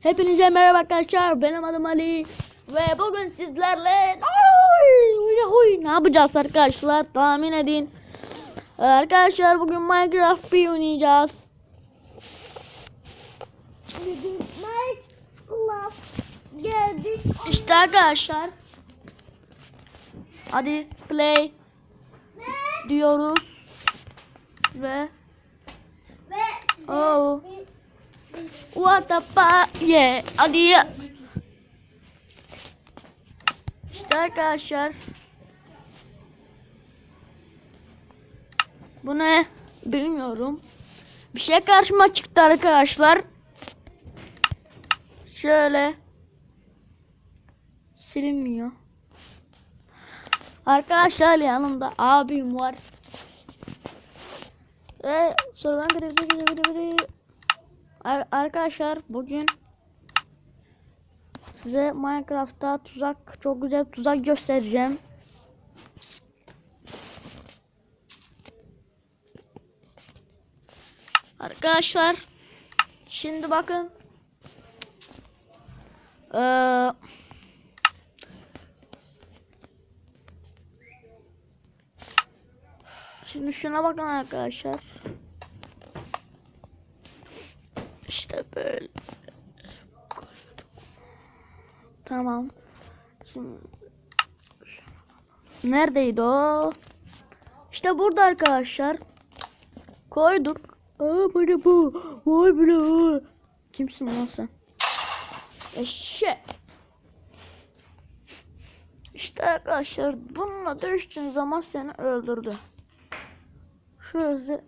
Hepinize merhaba arkadaşlar. Benim adım Ali ve bugün sizlerle ne yapacağız arkadaşlar? Tahmin edin. Arkadaşlar bugün Minecraft bir oynayacağız. Minecraft geldik. İşte arkadaşlar. Hadi play diyoruz ve Ve oh what the fuck yeah hadi ya. İşte arkadaşlar. Bu ne? Bilmiyorum. Bir şey karşıma çıktı arkadaşlar. Şöyle. Silinmiyor. Arkadaşlar yanımda abim var. Ve Ar- Arkadaşlar bugün size Minecraft'ta tuzak çok güzel tuzak göstereceğim. Arkadaşlar şimdi bakın. Ee, Şimdi şuna bakın arkadaşlar. İşte böyle. Tamam. Şimdi neredeydi o? İşte burada arkadaşlar. Koyduk. Aa böyle bu. Vay vay. Kimsin lan sen? Eşek. İşte arkadaşlar bununla dövüştüğün zaman seni öldürdü. Şöyle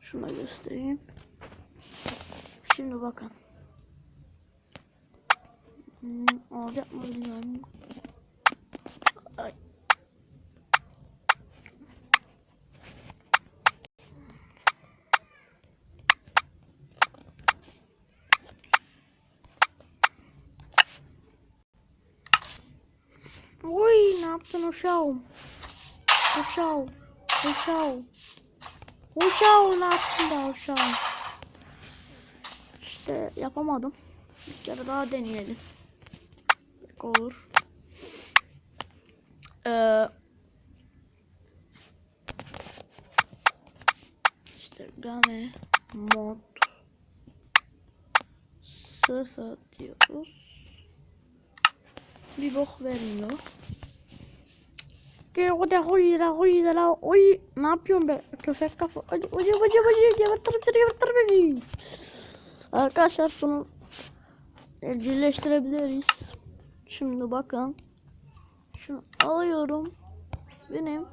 şuna göstereyim. Şimdi bakın. Hmm, olacak mı bilmiyorum. Ay. Oy ne yaptın uşağım? Uşağım. Uşağım. Uşağım ne yaptın da uşağım? İşte yapamadım. Bir kere daha deneyelim. Belki olur. Ee, işte game mod sıfır diyoruz. Bir bok vermiyor. Gel o da huy da huy da la oy ne yapıyorsun be köpek kafa hadi hadi hadi hadi gebertirim seni gebertirim beni Arkadaşlar bunu evcilleştirebiliriz Şimdi bakın Şunu alıyorum Benim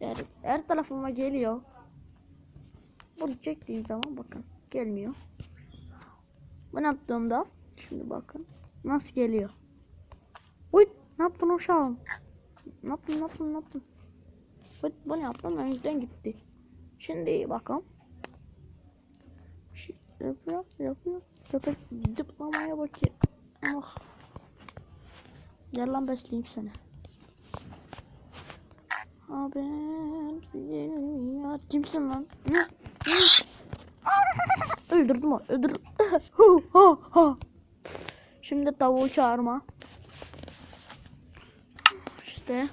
yani her tarafıma geliyor Bunu çektiğim zaman bakın gelmiyor Bunu yaptığımda Şimdi bakın nasıl geliyor Uy ne yaptın uşağım ne yaptın ne yaptın ne yaptın? Bu, bunu yaptım önceden gitti. Şimdi bakalım. Şey yapıyor yapıyor. Köpek zıplamaya bakıyor. Ah. Gel lan besleyeyim seni. Ya kimsin lan? Öldürdüm o öldürdüm. Şimdi tavuğu çağırma. İşte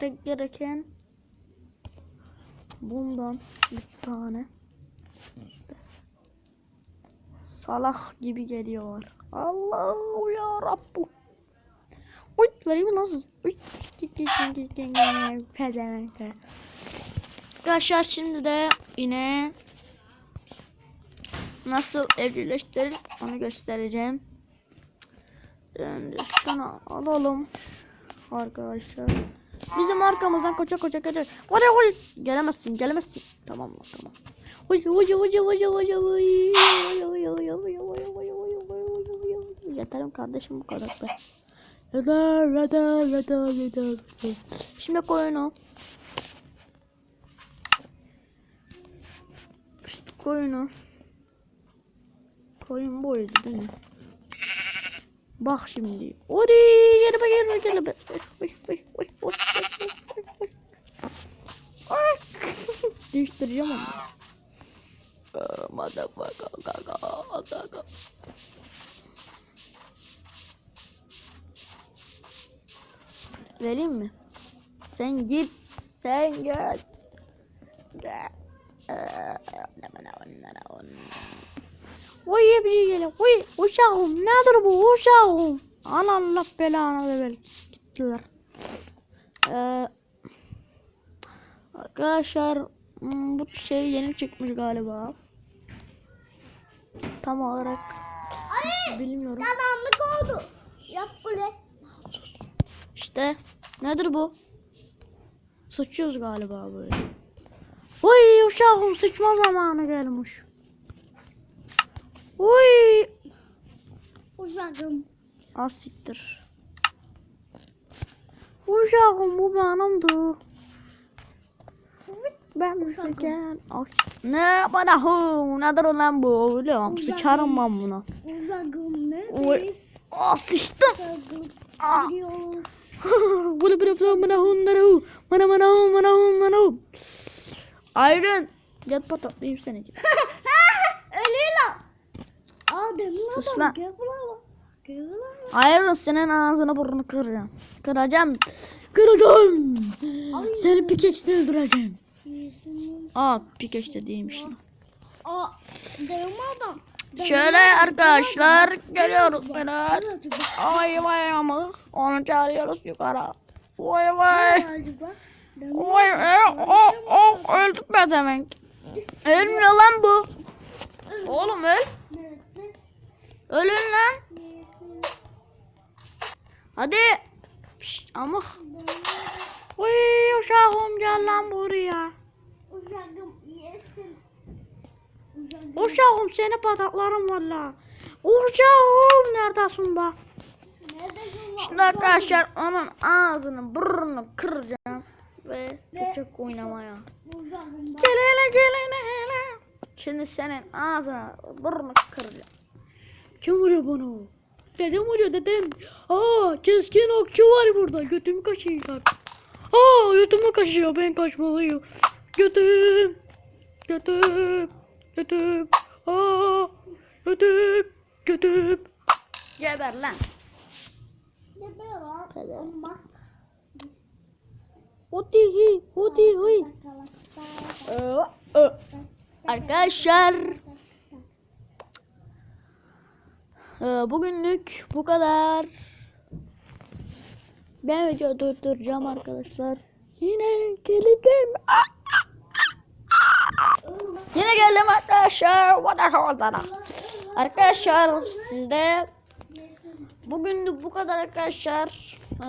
tek gereken bundan bir tane işte salak gibi geliyor. Allah ya Rabbu. Vereyim mi nasıl? Uy. Pezevenkler. Arkadaşlar şimdi de yine nasıl evcilleştirir onu göstereceğim. Şimdi şunu alalım arkadaşlar. Bizim arkamızdan koça koça gelir. Oraya oy. Gelemezsin, gelemezsin. Tamam mı? Tamam. Oy oy oy oy oy oy oy. Oy oy oy oy oy oy oy oy oy oy oy. Yeterim kardeşim bu kadar be. Yeter yeter yeter yeter. Şimdi koyun o. İşte koyun o. Koyun boyuydu değil mi? Bak şimdi. Ori gelme gelme gelme. Oy oy oy oy oy oy oy. Ay. Değiştireceğim onu. Motherfucker, gaga, gaga. Vereyim mi? Sen git. Sen. Gel. Oy bir şey geliyor. Oy uşağım nedir bu uşağım? Al Allah belanı ver. Gittiler. Ee, arkadaşlar hmm, bu şey yeni çıkmış galiba. Tam olarak bilmiyorum. Karanlık oldu. Yap böyle. İşte nedir bu? Sıçıyoruz galiba böyle. Oy uşağım sıçma zamanı gelmiş. Oy Uşağım. Az siktir. Uşağım bu benimdi. Ben müzeken. Ay, Ne bana hu nedir lan bu biliyorum sıçarım ben buna. Uşağım ne? Oy. Ah sıçtım. Uşağım. Biliyoruz. Böyle bir yapsam bana hu bana hu bana bana hu bana hu bana hu. Ayrın. Yat patatlayayım seni. Ölüyor lan. Aa demin Sus lan. Gel buraya. Ayrın senin ağzını burnunu kıracağım. Kıracağım. Kıracağım. Ay. Seni pikeksle öldüreceğim. Aa pikeksle değilmiş lan. Aa demin adam. Şöyle arkadaşlar geliyoruz falan. Ay vay ama onu çağırıyoruz yukarı. Vay vay. Vay e, o o öldük be demek. Ölmüyor lan bu. Oğlum öl. Ölün lan. Hadi. Pişt, ama. Uy uşağım gel lan buraya. Uşağım yesin. Uşağım. Seni pataklarım valla. Uşağım neredesin bak. Şimdi arkadaşlar onun ağzını burnunu kıracağım. Ve küçük oynamaya. Gel hele gel hele hele. Şimdi senin ağzına burnunu kıracağım. Kim vuruyor bana? Dedem vuruyor dedem. Aa keskin okçu var burada. Götümü kaşıyacak. Aa götümü kaşıyor. Ben kaçmalıyım. Götüm. Götüm. Götüm. Aa götüm. Götüm. Geber lan. Böyle lan? Ama. Oti hi. Oti hi. Arkadaşlar e, bugünlük bu kadar. Ben video durduracağım arkadaşlar. Yine. Yine arkadaşlar. Arkadaşlar sizde bugünlük bu kadar arkadaşlar. Ee,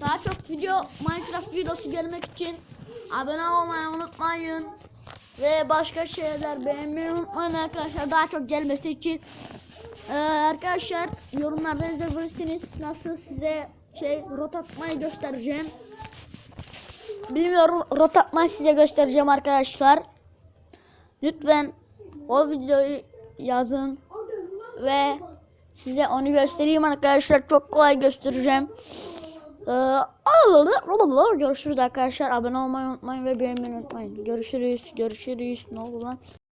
daha çok video Minecraft videosu gelmek için abone olmayı unutmayın. Ve başka şeyler beğenmeyi unutmayın arkadaşlar. Daha çok gelmesi için. Ee, arkadaşlar yorumlarda yazabilirsiniz. Nasıl size şey rot atmayı göstereceğim. Bilmiyorum rot atmayı size göstereceğim arkadaşlar. Lütfen o videoyu yazın ve size onu göstereyim arkadaşlar. Çok kolay göstereceğim. Ee, görüşürüz arkadaşlar. Abone olmayı unutmayın ve beğenmeyi unutmayın. Görüşürüz. Görüşürüz. Ne oldu lan?